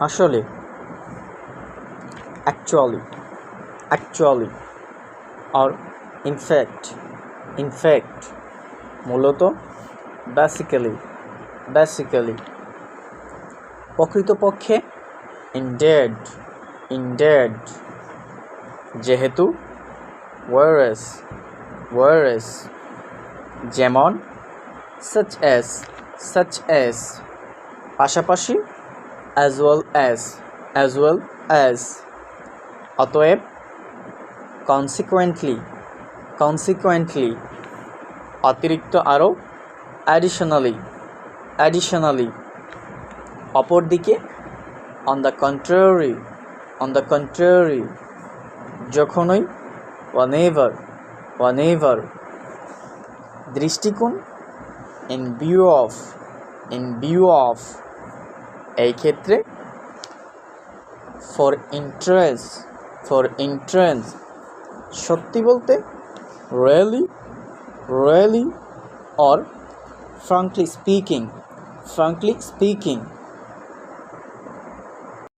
আসলে actually actually আর in fact in fact মূলত বেসিক্যালি বেসিক্যালি প্রকৃতপক্ষে ইনডেড ইনডেড যেহেতু ওয়ারেস ওয়ারেস যেমন, such এস such এস পাশাপাশি as well as as well as অতএব consequently consequently অতিরিক্ত আরও additionally additionally অপরদিকে on the contrary on the contrary যখনই whenever whenever দৃষ্টিকোণ in view of in view of এই ক্ষেত্রে ফর ইন্ট্রেন্স ফর ইন্ট্রেন্স সত্যি বলতে really really or frankly speaking frankly speaking